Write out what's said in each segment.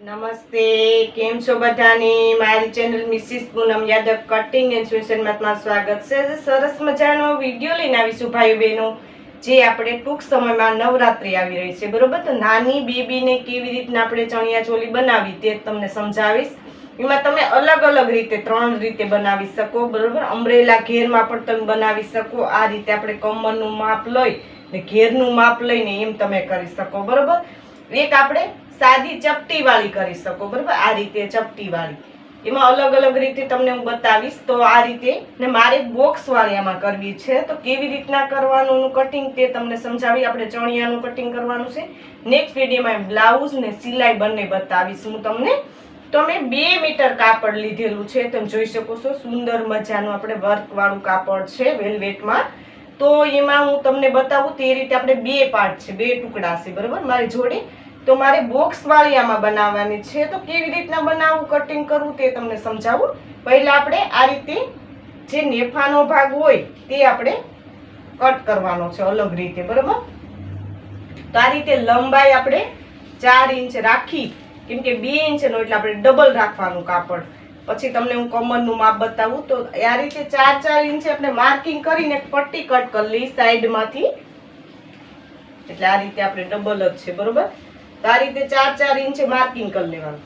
નમસ્તે, કેમ છો બધાની? મારી channel Mrs Poonam Yadav cutting and સ્વાગત છે. સરસ મજાનો વીડિયો લઈને આવીશું બહેનો, જે આપણે ટૂંક સમયમાં નવરાત્રી આવી રહી છે. બરોબર? તો નાની બેબીને કેવી રીતના આપણે ચણિયા ચોલી બનાવી તે તમને સમજાવીશ. એમાં તમે અલગ અલગ રીતે ત્રણ રીતે બનાવી શકો, બરોબર? અમરેલા ઘેરમાં પણ તમે બનાવી શકો. આ રીતે આપણે કમરનું માપ લઈ ને ઘેરનું માપ લઈને એમ તમે કરી શકો, બરોબર? એક આપણે સાદી ચપટી વાળી કરી શકો, બરોબર? આ રીતે ચપટી વાળી એમાં અલગ અલગ રીતે તમને હું બતાવીશ. તો આ રીતે ને મારે બોક્સ વાળી આમાં કરવી છે. તો કેવી રીતના કરવાનું કટિંગ તે તમને સમજાવી. આપણે ચણિયાનું કટિંગ કરવાનું છે. નેક્સ્ટ વિડીયોમાં બ્લાઉઝ ને સિલાઈ બંને બતાવીશ હું તમને. તો મેં બે મીટર કાપડ લીધેલું છે, તમે જોઈ શકો છો, સુંદર મજાનું આપણે વર્કવાળું કાપડ છે વેલ્વેટમાં. તો એમાં હું તમને બતાવું તે રીતે આપણે બે પાર્ટ છે, બે ટુકડા છે, બરાબર? મારી જોડે. તો મારે બોક્સવાળી આમાં બનાવવાની છે. તો કેવી રીતના બનાવવું કટિંગ કરવું તે તમને સમજાવું. પહેલાં આપણે આ રીતે જે નેફાનો ભાગ હોય તે આપણે કટ કરવાનો છે અલગ રીતે, બરાબર? તો આ રીતે લંબાઈ આપણે ચાર ઇંચ રાખી કેમ કે બે ઇંચનો એટલે આપણે ડબલ રાખવાનું કાપડ. પછી તમને હું કમરનું માપ બતાવું તો આ રીતે ચાર ચાર ઇંચે આપણે માર્કિંગ કરીને પટ્ટી કટ કરી લઈ સાઈડમાંથી એટલે આ રીતે આપણે ડબલ જ છે, બરોબર? તો આ રીતે ચાર ચાર ઇંચે માર્કિંગ કરી લેવાનું.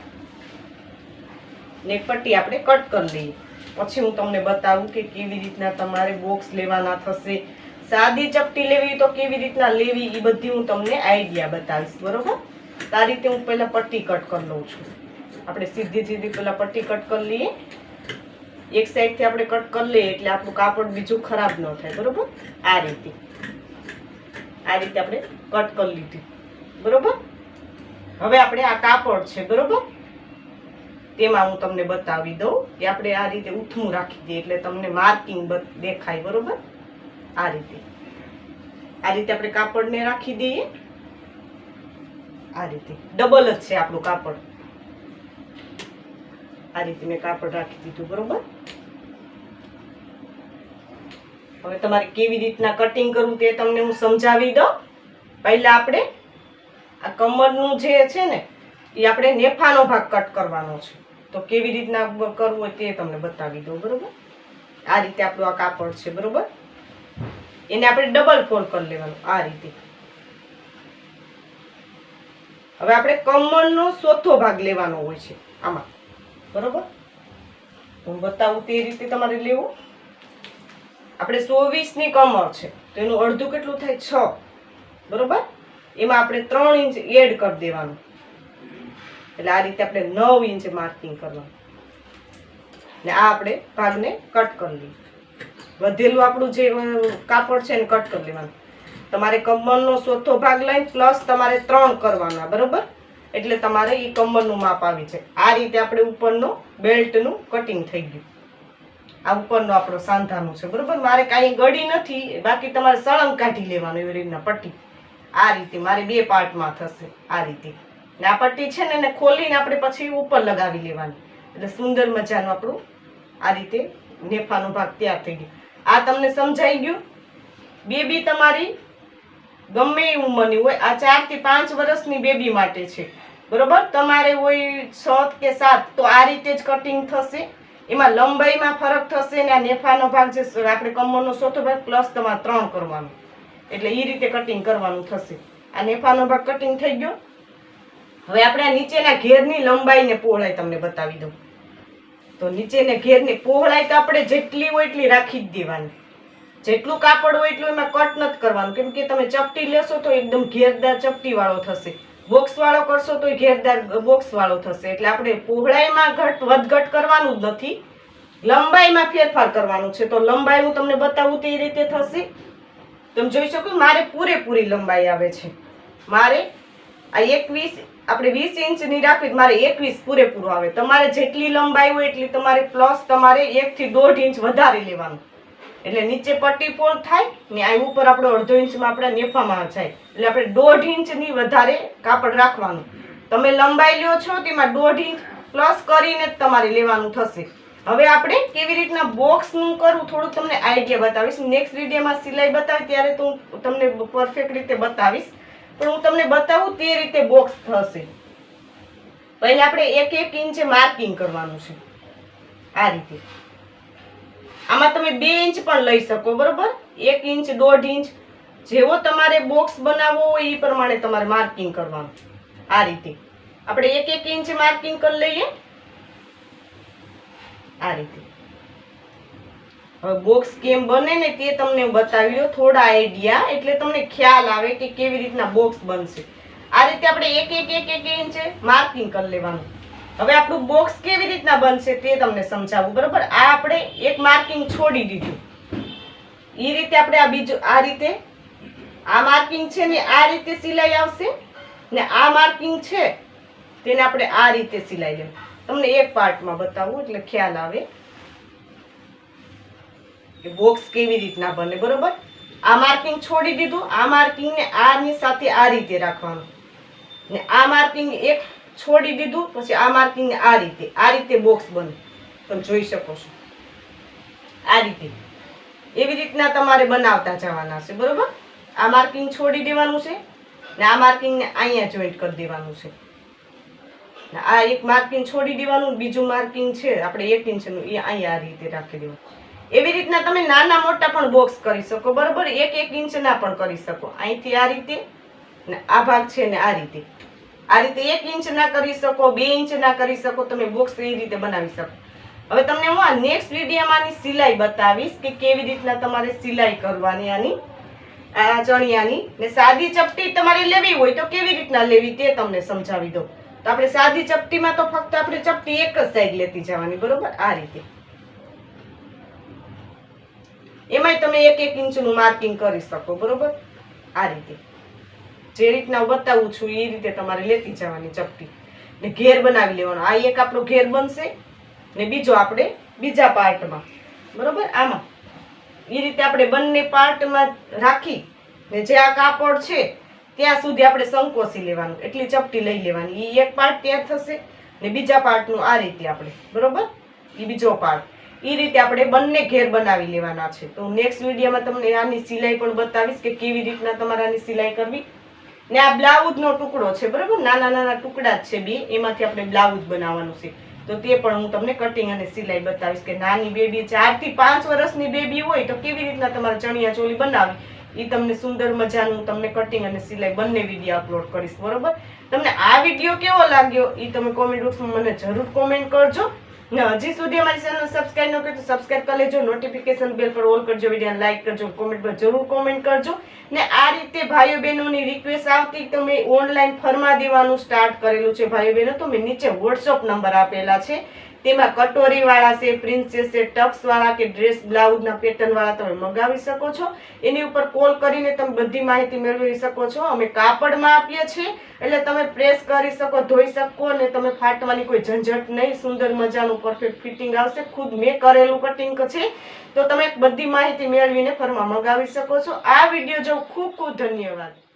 ને પટ્ટી આપણે કટ કરી લઈએ. પછી હું તમને બતાવું કે કેવી રીતના તમારે બોક્સ લેવાના થશે. સાદી ચપટી લેવી તો કેવી રીતના લેવી એ બધી હું તમને આઈડિયા બતાવીશ, બરોબર? આ રીતે હું પહેલા પટ્ટી કટ કરી લઉં છું. આપણે સીધી સીધી પહેલાં પટ્ટી કટ કરી લઈએ. એક સાઈડથી આપણે કટ કરી લઈએ એટલે આપણું કાપડ બીજું ખરાબ ન થાય, બરોબર? આ રીતે. આ રીતે આપણે કટ કરી લીધી. બરોબર? હવે આપણે આ કાપડ છે, બરોબર? તેમાં હું તમને બતાવી દઉં કે આપણે આ રીતે ઉથમું રાખી દઈએ એટલે તમને માર્કિંગ દેખાય, બરોબર? આ રીતે. આ રીતે આપણે કાપડને રાખી દઈએ. આ રીતે. ડબલ જ છે આપણું કાપડ. આ રીતે મેં કાપડ રાખી દીધું, બરોબર? હવે તમારે કેવી રીતના કટિંગ કરવું તે તમને હું સમજાવી દઉં. પહેલા આપણે આ કમરનું જે છે ને, એ આપણે નેફાનો ભાગ કટ કરવાનો છે. તો કેવી રીતના કરવું હોય તે તમને બતાવી દઉં, બરોબર? આ રીતે આપણું આ કાપડ છે, બરોબર? એને આપણે ડબલ ફોલ્ડ કરી લેવાનું, આ રીતે. હવે આપણે કમરનો ચોથો ભાગ લેવાનો હોય છે, આમાં. બરોબર? હું બતાવું તે રીતે તમારે લેવું. આપણે ચોવીસની કમર છે, તો એનું અડધું કેટલું થાય? છ. બરોબર? એમાં આપણે ત્રણ ઇંચ એડ કરી દેવાનું. એટલે આ રીતે આપણે નવ ઇંચ માર્કિંગ કરવાનું. ને આ આપણે ભાગને કટ કરી લઈએ. વધેલું આપણું જે કાપડ છે ને કટ કરી લેવાનું. તમારે કમરનો ચોથો ભાગ લઈને પ્લસ તમારે ત્રણ કરવાના, બરોબર? એટલે તમારે એ કમરનું માપ આવી છે આ રીતે આપણે ઉપરનો બેલ્ટનું કટિંગ થઈ ગયું. આ ઉપરનો આપણો સાંધાનું છે, બરોબર? મારે કાંઈ ગળી નથી, બાકી તમારે સળંગ કાઢી લેવાનું એવી રીતના પટ્ટી. આ રીતે મારે બે પાર્ટમાં થશે, આ રીતે. ને આ પટ્ટી છે ને, એને ખોલીને આપણે પછી ઉપર લગાવી લેવાની. એટલે સુંદર મજાનું આપણું આ રીતે નેફાનો ભાગ તૈયાર થઈ ગયો. આ તમને સમજાઈ ગયું? બે બી તમારી ગમે એ ઉંમરની હોય. આ ચારથી પાંચ વર્ષની બેબી માટે છે. બરોબર? તમારે હોય છ કે સાત, તો આ રીતે જ કટિંગ થશે. એમાં લંબાઈમાં ફરક થશે ને આ નેફાનો ભાગ જે આપણે કમરનો ચોથો ભાગ પ્લસ તમારે ત્રણ કરવાનું. એટલે એ રીતે કટિંગ કરવાનું થશે. આ નેફાનો ભાગ કટિંગ થઈ ગયો. હવે આપણે આ નીચેના ઘેરની લંબાઈને પહોળાઈ તમને બતાવી દઉં. તો નીચેને ઘેરની પહોળાઈ તો આપણે જેટલી હોય એટલી રાખી જ દેવાની. જેટલું કાપડ હોય એટલું એમાં કટ નથી કરવાનું. કેમ કે તમે ચપટી લેશો તો એકદમ ઘેરદાર ચપટી વાળો થશે. બોક્સ વાળો કરશો તો ઘેરદાર બોક્સ વાળો થશે. એટલે આપણે પહોળાઈમાં ઘટ, વધઘટ કરવાનું જ નથી. લંબાઈમાં ફેરફાર કરવાનું છે. તો લંબાઈ હું તમને બતાવું તે રીતે થશે. તમે જોઈ શકો મારે પૂરેપૂરી લંબાઈ આવે છે. મારે આ એકવીસ, આપણે વીસ ઇંચની રાખવી મારે એકવીસ પૂરેપૂરું આવે. તમારે જેટલી લંબાઈ હોય એટલી તમારે પ્લસ તમારે એકથી દોઢ ઇંચ વધારે લેવાનું. એટલે નીચે પટ્ટી ફોલ્ડ થાય ને આ ઉપર આપણે અડધો ઇંચમાં આપણે નેફામાં જાય એટલે આપણે દોઢ ઇંચની વધારે કાપડ રાખવાનું. તમે લંબાઈ લ્યો છો તેમાં દોઢ ઇંચ પ્લસ કરીને જ તમારે લેવાનું થશે. હવે આપણે કેવી રીતના બોક્સનું કરવું થોડું તમને આઈડિયા બતાવીશ. નેક્સ્ટ વિડીયોમાં સિલાઈ બતાવી ત્યારે તો હું તમને પરફેક્ટ રીતે બતાવીશ. પણ હું તમને બતાવું તે રીતે બોક્સ થશે. પહેલાં આપણે એક એક ઇંચે માર્કિંગ કરવાનું છે. આ રીતે. આમાં તમે બે ઇંચ પણ લઈ શકો, બરોબર? એક ઇંચ, દોઢ ઇંચ, જેવો તમારે બોક્સ બનાવવો હોય એ પ્રમાણે તમારે માર્કિંગ કરવાનું. આ રીતે. આપણે એક એક ઇંચ માર્કિંગ કરી લઈએ. આ રીતે. હવે બોક્સ કેમ બને ને તે તમને હું બતાવી થોડા આઈડિયા એટલે તમને ખ્યાલ આવે કે કેવી રીતના બોક્સ બનશે. આ રીતે આપણે એક એક એક એક ઇંચે માર્કિંગ કરી લેવાનું. હવે આપણું બોક્સ કેવી રીતના બનશે તે તમને સમજાવું, બરોબર? આ આપણે એક માર્કિંગ છોડી દીધું. એ રીતે આપણે આ બીજું, આ રીતે, આ માર્કિંગ છે ને આ રીતે સિલાઈ આવશે, ને આ માર્કિંગ છે તેને આપણે આ રીતે સિલાઈ લેવું. તમને એક પાર્ટમાં બતાવું, એટલે ખ્યાલ આવે કે બોક્સ કેવી રીતના બને, બરોબર? આ માર્કિંગ છોડી દીધું, આ માર્કિંગ ને આની સાથે આ રીતે રાખવાનું. ને આ માર્કિંગ એક છોડી દીધું, પછી આ માર્કિંગ આ રીતે આ રીતે બોક્સ બને. તમે જોઈ શકો છો. આ રીતે. એવી રીતના તમારે બનાવતા જવાના છે, બરોબર? આ માર્કિંગ છોડી દેવાનું છે ને આ માર્કિંગને અહીંયા જોઈન્ટ કરી દેવાનું છે. આ એક માર્કિંગ છોડી દેવાનું, બીજું માર્કિંગ છે, આપણે એક ઇંચનું એ અહીંયા આ રીતે રાખી દેવાનું એવી રીતના તમે નાના મોટા પણ બોક્સ કરી શકો, બરોબર? એક એક ઇંચના પણ કરી શકો. અહીંથી આ રીતે ને આ ભાગ છે ને આ રીતે. આ રીતે એક ઇંચ ના કરી શકો, બે ઇંચ ના કરી શકો, તમે બોક્સ એ રીતે બનાવી શકો. હવે તમને હું આ નેક્સ્ટ વિડીયોમાં આની સિલાઈ બતાવીશ કે કેવી રીતના તમારે સિલાઈ કરવાની આની, આ ચણિયાની. ને સાદી ચપટી તમારે લેવી હોય તો કેવી રીતના લેવી તે તમને સમજાવી દઉં. તો આપણે સાદી ચપટીમાં તો ફક્ત આપણે ચપટી એક જ સાઈડ લેતી જવાની, બરોબર? આ રીતે. એમાંય તમે એક એક ઇંચનું માર્કિંગ કરી શકો, બરોબર? આ રીતે. જે રીતના હું બતાવું છું એ રીતે તમારે લેતી જવાની ચપટી. ને ઘેર બનાવી લેવાનો. આ એક આપણો ઘેર બનશે ને બીજો આપણે બીજા પાર્ટમાં. બરોબર? આમાં. એ રીતે આપણે બંને પાર્ટમાં રાખી ને જે આ કાપડ છે, ત્યાં સુધી આપણે સંકોચી લેવાનું. એટલી ચપટી લઈ લેવાની. એ એક પાર્ટ ત્યાં થશે ને બીજા પાર્ટનું આ રીતે આપણે. બરોબર? એ બીજો પાર્ટ. એ રીતે આપણે બંને ઘેર બનાવી લેવાના છે. તો નેક્સ્ટ વિડીયોમાં તમને આની સિલાઈ પણ બતાવીશ કે કેવી રીતના તમારે આની સિલાઈ કરવી. ને આ બ્લાઉઝનો ટુકડો છે, બરાબર? નાના નાના ટુકડા જ છે બે. એમાંથી આપણે બ્લાઉઝ બનાવવાનું છે. તો તે પણ હું તમને કટિંગ અને સિલાઈ બતાવીશ કે નાની બેબી ચારથી પાંચ વર્ષની બેબી હોય તો કેવી રીતના તમારે ચણિયા ચોલી બનાવી એ તમને સુંદર મજાનું તમને કટિંગ અને સિલાઈ બંને વીડિયો અપલોડ કરીશ, બરોબર? તમને આ વીડિયો કેવો લાગ્યો? એ તમે કોમેન્ટ બોક્સમાં મને જરૂર કોમેન્ટ કરજો. હજી સુધી અમારી ચેનલ સબસ્ક્રાઇબ ન કરી તો સબસ્ક્રાઇબ કરી લેજો નોટિફિકેશન બેલ પર ઓલ કરજો વીડિયો લાઈક કરજો કોમેન્ટ પર જરૂર કોમેન્ટ કરજો. ને આ રીતે ભાઈઓ બહેનોની રિક્વેસ્ટ આવતી તો મેં ઓનલાઈન ફરમા દેવાનું સ્ટાર્ટ કરેલું છે ભાઈઓ બહેનો, તો મેં નીચે વોટ્સઅપ નંબર આપેલા છે. તેમાં કટોરી વાળા છે પ્રિન્સેસ છે ટક્સ વાળા કે ડ્રેસ બ્લાઉઝના પેટર્ન વાળા તમે મગાવી શકો છો. એની ઉપર કોલ કરીને તમે બધી માહિતી મેળવી શકો છો. અમે કાપડમાં આપીએ છીએ, એટલે તમે પ્રેસ કરી શકો, ધોઈ શકો અને તમે ફાટવાની કોઈ ઝંઝટ નહીં, સુંદર મજાનું પરફેક્ટ ફિટિંગ આવશે. ખુદ મેં કરેલું કટિંગ છે. તો તમે બધી માહિતી મેળવીને ફરમાં મગાવી શકો છો. આ વીડિયો જો ખૂબ ખૂબ ધન્યવાદ.